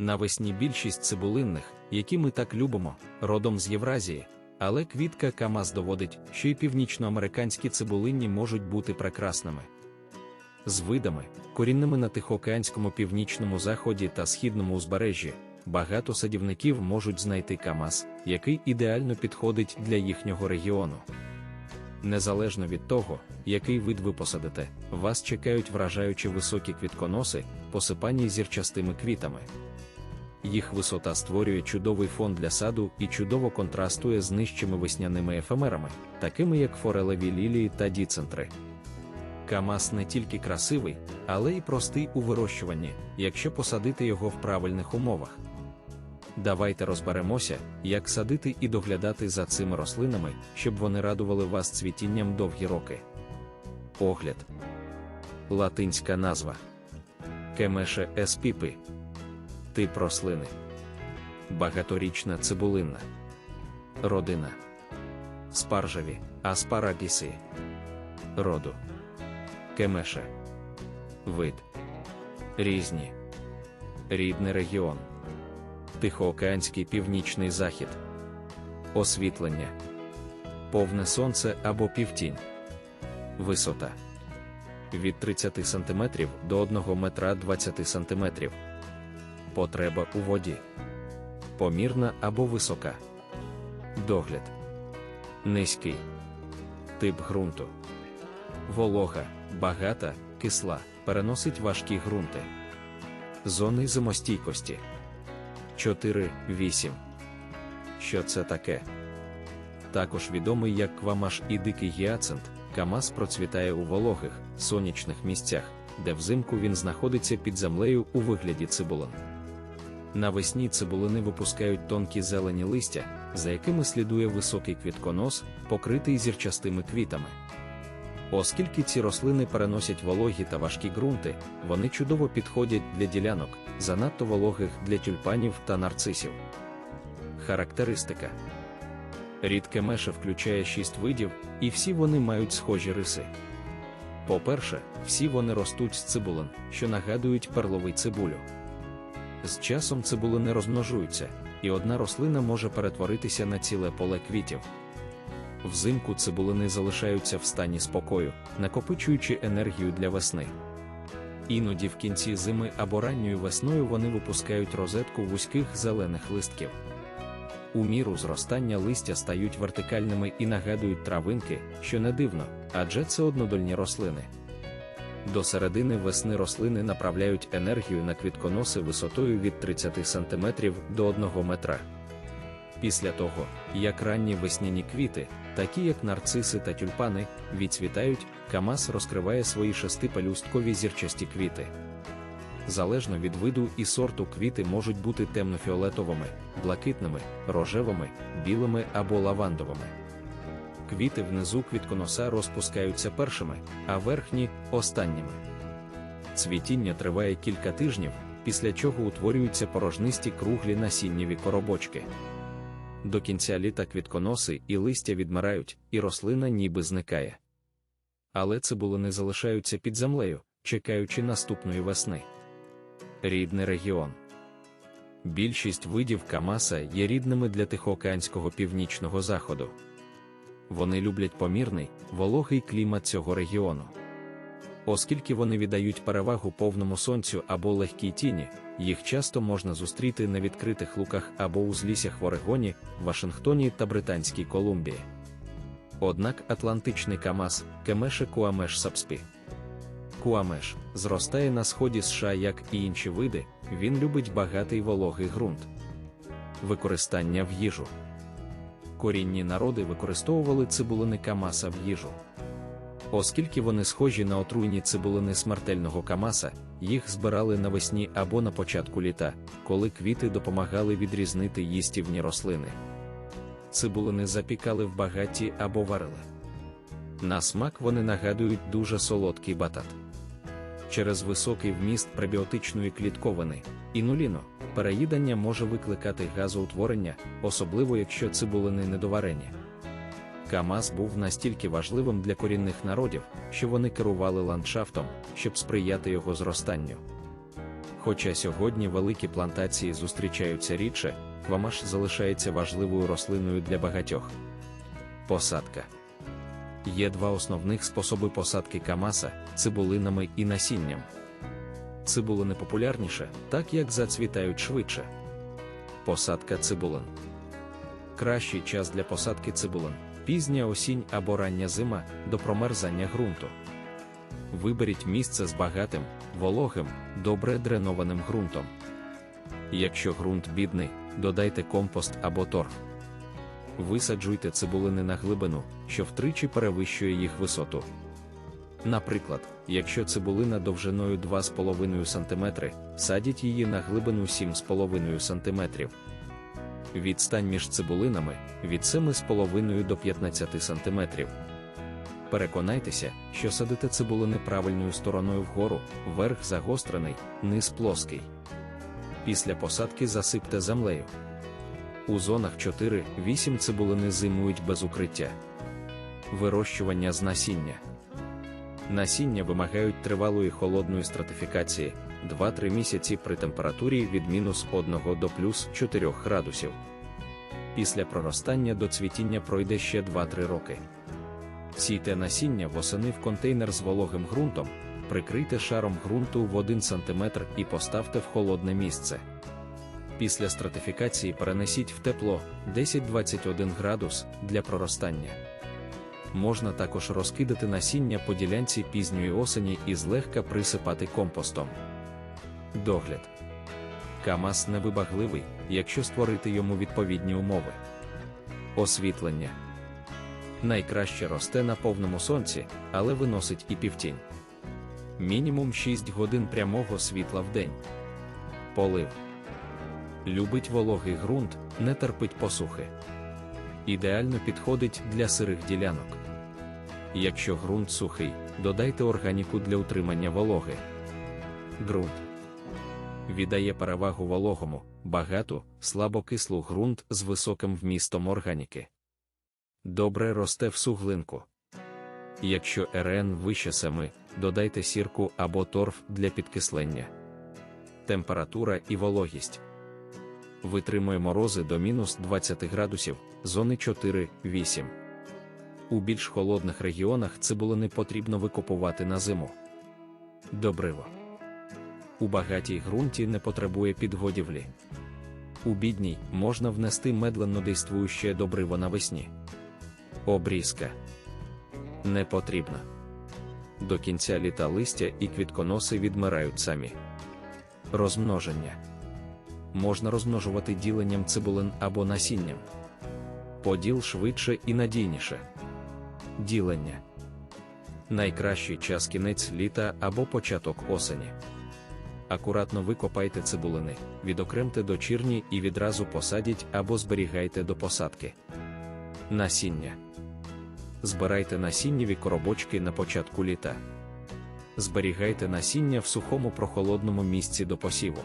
Навесні більшість цибулинних, які ми так любимо, родом з Євразії, але квітка Камаз доводить, що й північноамериканські цибулинні можуть бути прекрасними. З видами, корінними на Тихоокеанському північному заході та східному узбережжі, багато садівників можуть знайти Камаз, який ідеально підходить для їхнього регіону. Незалежно від того, який вид ви посадите, вас чекають вражаючі високі квітконоси, посипані зірчастими квітами. Їх висота створює чудовий фон для саду і чудово контрастує з нижчими весняними ефемерами, такими як форелеві лілії та діцентри. Камас не тільки красивий, але й простий у вирощуванні, якщо посадити його в правильних умовах. Давайте розберемося, як садити і доглядати за цими рослинами, щоб вони радували вас цвітінням довгі роки. Огляд. Латинська назва Кемеше еспіпи. Тип рослини. Багаторічна цибулинна. Родина. Спаржеві, аспарагіси. Роду. Кемеше. Вид. Різні. Рідний регіон. Тихоокеанський північний захід. Освітлення. Повне сонце або півтінь. Висота. Від 30 см до 1 метра 20 см. Потреба у воді. Помірна або висока. Догляд. Низький. Тип ґрунту. Волога, багата, кисла, переносить важкі ґрунти. Зони зимостійкості. 4-8. Що це таке? Також відомий як квамаш і дикий гіацинт, Камаз процвітає у вологих, сонячних місцях, де взимку він знаходиться під землею у вигляді цибулин. Навесні цибулини випускають тонкі зелені листя, за якими слідує високий квітконос, покритий зірчастими квітами. Оскільки ці рослини переносять вологі та важкі ґрунти, вони чудово підходять для ділянок, занадто вологих для тюльпанів та нарцисів. Характеристика Рідке меше включає шість видів, і всі вони мають схожі риси. По-перше, всі вони ростуть з цибулин, що нагадують перловий цибулю. З часом цибулини розмножуються, і одна рослина може перетворитися на ціле поле квітів. Взимку цибулини залишаються в стані спокою, накопичуючи енергію для весни. Іноді в кінці зими або ранньою весною вони випускають розетку вузьких зелених листків. У міру зростання листя стають вертикальними і нагадують травинки, що не дивно, адже це однодольні рослини. До середини весни рослини направляють енергію на квітконоси висотою від 30 см до 1 метра. Після того, як ранні весняні квіти, такі як нарциси та тюльпани, відцвітають, Камас розкриває свої шестипелюсткові зірчасті квіти. Залежно від виду і сорту квіти можуть бути темнофіолетовими, блакитними, рожевими, білими або лавандовими. Квіти внизу квітконоса розпускаються першими, а верхні останніми. Цвітіння триває кілька тижнів, після чого утворюються порожнисті круглі насіннєві коробочки. До кінця літа квітконоси і листя відмирають, і рослина ніби зникає. Але цибулини залишаються під землею, чекаючи наступної весни. Рідний регіон. Більшість видів Камаса є рідними для Тихоокеанського північного заходу. Вони люблять помірний, вологий клімат цього регіону. Оскільки вони віддають перевагу повному сонцю або легкій тіні, їх часто можна зустріти на відкритих луках або узліссях в Орегоні, Вашингтоні та Британській Колумбії. Однак Атлантичний Камаз, Кемеше Куамеш Сапспі. Куамеш зростає на сході США, як і інші види, він любить багатий вологий ґрунт. Використання в їжу. Корінні народи використовували цибулини Камаса в їжу. Оскільки вони схожі на отруйні цибулини смертельного камаса, їх збирали навесні або на початку літа, коли квіти допомагали відрізнити їстівні рослини. Цибулини запікали в багаті або варили. На смак вони нагадують дуже солодкий батат. Через високий вміст пребіотичної клітковини, інуліну, переїдання може викликати газоутворення, особливо якщо цибулини недоварені. Камаз був настільки важливим для корінних народів, що вони керували ландшафтом, щоб сприяти його зростанню. Хоча сьогодні великі плантації зустрічаються рідше, квамаш залишається важливою рослиною для багатьох. Посадка є два основних способи посадки камаса цибулинами і насінням. Цибулини популярніше, так як зацвітають швидше. Посадка цибулин. Кращий час для посадки цибулин пізня осінь або рання зима до промерзання ґрунту. Виберіть місце з багатим, вологим, добре дренованим ґрунтом. Якщо ґрунт бідний, додайте компост або торф. Висаджуйте цибулини на глибину, що втричі перевищує їх висоту. Наприклад, якщо цибулина довжиною 2,5 см, садіть її на глибину 7,5 см. Відстань між цибулинами від 7,5 до 15 см. Переконайтеся, що садите цибулини правильною стороною вгору, верх загострений, низ плоский. Після посадки засипте землею. У зонах 4-8 цибулини зимують без укриття. Вирощування з насіння. Насіння вимагають тривалої холодної стратифікації 2-3 місяці при температурі від мінус 1 до плюс 4 градусів. Після проростання до цвітіння пройде ще 2-3 роки. Сійте насіння восени в контейнер з вологим ґрунтом, прикрийте шаром ґрунту в 1 см і поставте в холодне місце. Після стратифікації перенесіть в тепло 10-21 градус для проростання. Можна також розкидати насіння по ділянці пізньої осені і злегка присипати компостом. Догляд. Камас невибагливий, якщо створити йому відповідні умови. Освітлення. Найкраще росте на повному сонці, але виносить і півтінь. Мінімум 6 годин прямого світла в день. Полив. Любить вологий ґрунт, не терпить посухи. Ідеально підходить для сирих ділянок. Якщо ґрунт сухий, додайте органіку для утримання вологи. Ґрунт віддає перевагу вологому, багату, слабокислу ґрунт з високим вмістом органіки. Добре росте в суглинку. Якщо РН вище 7, додайте сірку або торф для підкислення. Температура і вологість витримує морози до мінус 20 градусів, зони 4-8. У більш холодних регіонах цибулини потрібно викопувати на зиму. Добриво. У багатій ґрунті не потребує підгодівлі. У бідній можна внести медленно действуюче добриво навесні. Обрізка не потрібна. До кінця літа листя і квітконоси відмирають самі. Розмноження можна розмножувати діленням цибулин або насінням. Поділ швидше і надійніше. Ділення найкращий час кінець літа або початок осені. Акуратно викопайте цибулини, відокремте дочірні і відразу посадіть або зберігайте до посадки. Насіння. Збирайте насіннєві коробочки на початку літа. Зберігайте насіння в сухому прохолодному місці до посіву.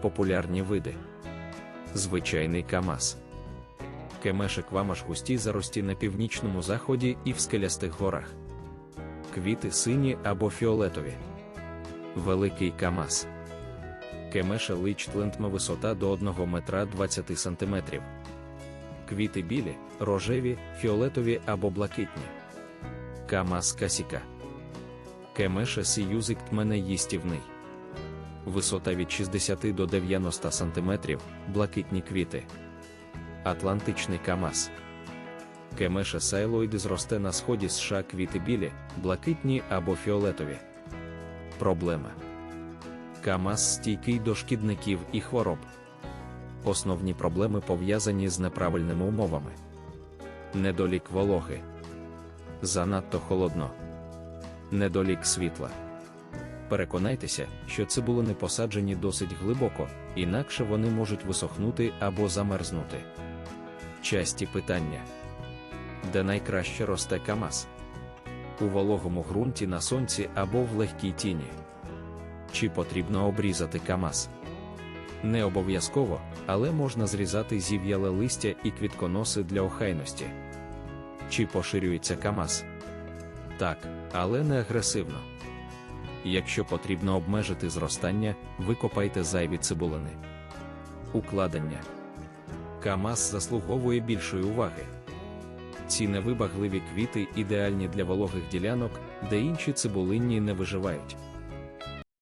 Популярні види. Звичайний камаз. Кемешик вамаш густі зарості на північному заході і в скелястих горах. Квіти сині або фіолетові. Великий камаз. Кемеша личтлентма висота до 1 метра 20 см. Квіти білі, рожеві, фіолетові або блакитні. Камаз касіка. Кемеша сіюзик тмене їстівний висота від 60 до 90 см, блакитні квіти. Атлантичний Камаз. Кемеша сайлоїди зросте на сході США квіти білі, блакитні або фіолетові. Проблема. Камаз стійкий до шкідників і хвороб. Основні проблеми пов'язані з неправильними умовами. Недолік вологи. Занадто холодно. Недолік світла. Переконайтеся, що цибулини посаджені досить глибоко, інакше вони можуть висохнути або замерзнути. Часті питання: де найкраще росте камаз? У вологому ґрунті на сонці або в легкій тіні. Чи потрібно обрізати камаз? Не обов'язково, але можна зрізати зів'яле листя і квітконоси для охайності. Чи поширюється камаз? Так, але не агресивно. Якщо потрібно обмежити зростання, викопайте зайві цибулини. Укладення. Камаз заслуговує більшої уваги. Ці невибагливі квіти ідеальні для вологих ділянок, де інші цибулинні не виживають.